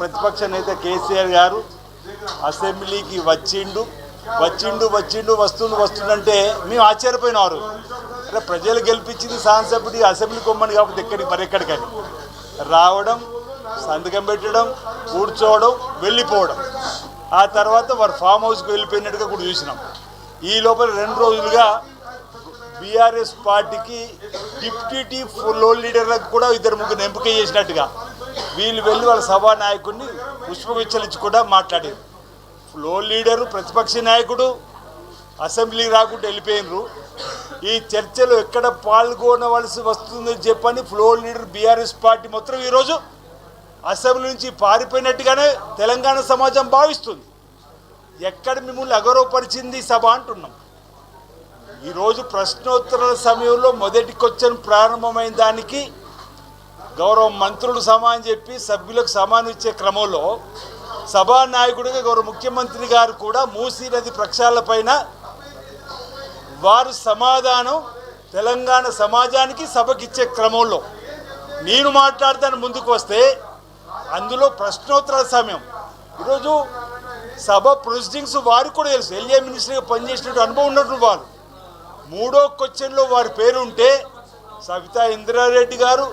ప్రతిపక్ష నేత కేసీఆర్ గారు అసెంబ్లీకి వచ్చిండు. వచ్చిండు వచ్చిండు వస్తుండు వస్తుండంటే మేము ఆశ్చర్యపోయినారు అంటే ప్రజలు గెలిపించింది శాసనసభ్యుడి అసెంబ్లీ కొమ్మని కాబట్టి ఎక్కడికి మరెక్కడికని రావడం సంతకం పెట్టడం కూర్చోవడం వెళ్ళిపోవడం. ఆ తర్వాత వారు ఫామ్ హౌస్కి వెళ్ళిపోయినట్టుగా కూడా చూసినాం. ఈ లోపల రెండు రోజులుగా బీఆర్ఎస్ పార్టీకి డిప్యూటీ ఫ్లోర్ లీడర్లకు కూడా ఇద్దరు ముగ్గురు ఎంపిక చేసినట్టుగా. వీళ్ళు వెళ్ళి వాళ్ళ సభా నాయకుడిని పుష్పగుచ్చలిచ్చి కూడా మాట్లాడారు. ఫ్లోర్ లీడరు ప్రతిపక్ష నాయకుడు అసెంబ్లీ రాకుండా వెళ్ళిపోయినరు. ఈ చర్చలో ఎక్కడ పాల్గొనవలసి వస్తుందని చెప్పని ఫ్లోర్ లీడర్ బీఆర్ఎస్ పార్టీ మొత్తం ఈరోజు అసెంబ్లీ నుంచి పారిపోయినట్టుగానే తెలంగాణ సమాజం భావిస్తుంది. ఎక్కడ మిమ్మల్ని అగౌరవపరిచింది సభ అంటున్నాం. ఈరోజు ప్రశ్నోత్తరాల సమయంలో మొదటి క్వశ్చన్ ప్రారంభమైన దానికి గౌరవ మంత్రులు సమానం చెప్పి సభ్యులకు సమానం ఇచ్చే క్రమంలో సభానాయకుడిగా గౌరవ ముఖ్యమంత్రి గారు కూడా మూసీ నది ప్రక్షాళనపైన వారు సమాధానం తెలంగాణ సమాజానికి సభకి ఇచ్చే క్రమంలో. నేను మాట్లాడతాను ముందుకు వస్తే అందులో ప్రశ్నోత్తరాల సమయం. ఈరోజు సభ ప్రొసీడింగ్స్ వారికి కూడా తెలుసు. ఎల్ఏ మినిస్టర్గా పనిచేసినట్టు అనుభవం ఉన్నట్టు వారు. మూడో క్వశ్చన్లో వారి పేరు ఉంటే సవితా ఇందిరారెడ్డి గారు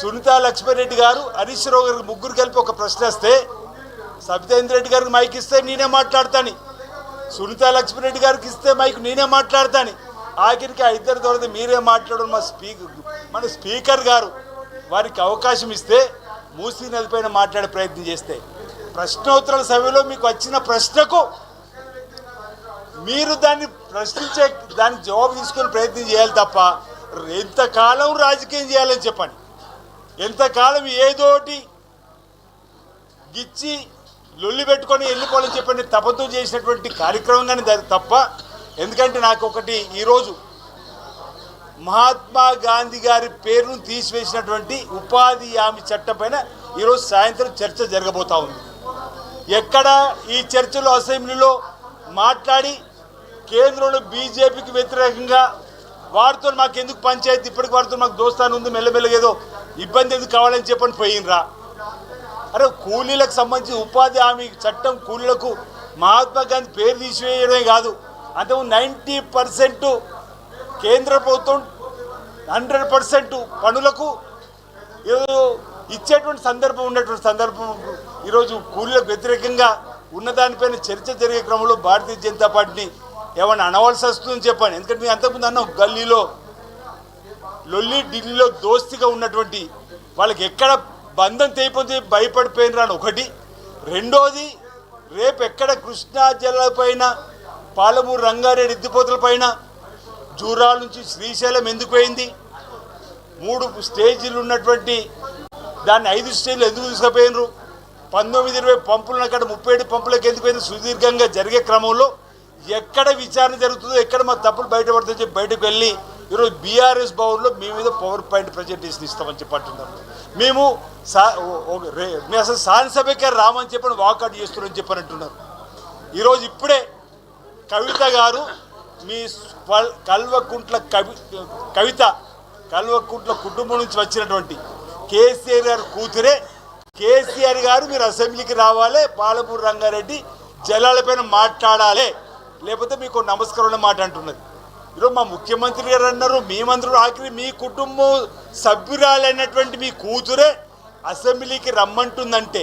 సునీత లక్ష్మారెడ్డి గారు హరీష్ రావు గారికి ముగ్గురు కలిపి ఒక ప్రశ్న వస్తే సబితేంద్ర రెడ్డి గారికి మైక్ ఇస్తే నేనే మాట్లాడతాను. సునీత లక్ష్మిరెడ్డి గారికి ఇస్తే మైక్ నేనే మాట్లాడతాను. ఆఖరికి ఆ ఇద్దరు తర్వాత మీరే మాట్లాడడం మా స్పీకర్ మన స్పీకర్ గారు వారికి అవకాశం ఇస్తే మూసీ నదిపైన మాట్లాడే ప్రయత్నం చేస్తే. ప్రశ్నోత్తరాల సభలో మీకు వచ్చిన ప్రశ్నకు మీరు దాన్ని ప్రశ్నించే దానికి జవాబు తీసుకొని ప్రయత్నం చేయాలి తప్ప ఎంతకాలం రాజకీయం చేయాలని చెప్పండి. ఎంతకాలం ఏదోటి గిచ్చి లొల్లి పెట్టుకొని వెళ్ళిపోవాలని చెప్పండి తపతో చేసినటువంటి కార్యక్రమం కానీ తప్ప. ఎందుకంటే నాకు ఒకటి ఈరోజు మహాత్మా గాంధీ గారి పేరును తీసివేసినటువంటి ఉపాధి హామీ చట్టం పైన ఈరోజు సాయంత్రం చర్చ జరగబోతా ఉంది. ఎక్కడ ఈ చర్చలో అసెంబ్లీలో మాట్లాడి కేంద్రంలో బీజేపీకి వ్యతిరేకంగా వారితో మాకు ఎందుకు పంచాయతీ? ఇప్పటికి వారితో మాకు దోస్తాను ఉంది మెల్లమెల్లగా ఏదో ఇబ్బంది ఎందుకు కావాలని చెప్పని పోయినరా అరే కూలీలకు సంబంధించి ఉపాధి హామీ చట్టం కూలీలకు మహాత్మా గాంధీ పేరు తీసివేయడమే కాదు అంతకు నైంటీ పర్సెంట్ కేంద్ర ప్రభుత్వం హండ్రెడ్ పర్సెంట్ పనులకు ఏదో ఇచ్చేటువంటి సందర్భం ఉన్నటువంటి సందర్భం ఈరోజు కూలీలకు వ్యతిరేకంగా ఉన్నదానిపైన చర్చ జరిగే క్రమంలో భారతీయ జనతా పార్టీని ఏమైనా అనవలసి వస్తుందని చెప్పాను. ఎందుకంటే నేను అంతకుముందు అన్నాం గల్లీలో లొల్లి ఢిల్లీలో దోస్తిగా ఉన్నటువంటి వాళ్ళకి ఎక్కడ బంధం తెగిపోతే భయపడిపోయినరా అని ఒకటి. రెండోది రేపు ఎక్కడ కృష్ణా జిల్లా పైన పాలమూరు రంగారెడ్డి ఎత్తిపోతల పైన జూరాల నుంచి శ్రీశైలం ఎందుకు పోయింది? మూడు స్టేజీలు ఉన్నటువంటి దాన్ని ఐదు స్టేజ్లు ఎందుకు తీసుకుపోయినరు? పంతొమ్మిది ఇరవై పంపులు అక్కడ ముప్పై ఏడు పంపులకు ఎందుకు పోయింది? సుదీర్ఘంగా జరిగే క్రమంలో ఎక్కడ విచారణ జరుగుతుందో ఎక్కడ మా తప్పులు బయటపడుతుందో చెప్పి బయటకు వెళ్ళి ఈరోజు బీఆర్ఎస్ భవన్లో మీ మీద పవర్ పాయింట్ ప్రజెంటేషన్ ఇస్తామని చెప్పంటున్నారు. మేము సా ఓ- రే మేము అసలు శాసనసభకే రామని చెప్పని వాకౌట్ చేస్తున్నారని చెప్పని అంటున్నారు ఈరోజు ఇప్పుడే కవిత గారు మీ కల్వకుంట్ల కవి కవిత కల్వకుంట్ల కుటుంబం నుంచి వచ్చినటువంటి కేసీఆర్ గారు కూతురే. కేసీఆర్ గారు మీరు అసెంబ్లీకి రావాలి పాలపూర్ రంగారెడ్డి జలాలపైన మాట్లాడాలి. లేకపోతే మీకు నమస్కారం మాట అంటున్నది. ఈరోజు మా ముఖ్యమంత్రి గారు అన్నారు మీ మంత్రులు ఆఖరి మీ కుటుంబం సభ్యురాలైనటువంటి మీ కూతురే అసెంబ్లీకి రమ్మంటుందంటే.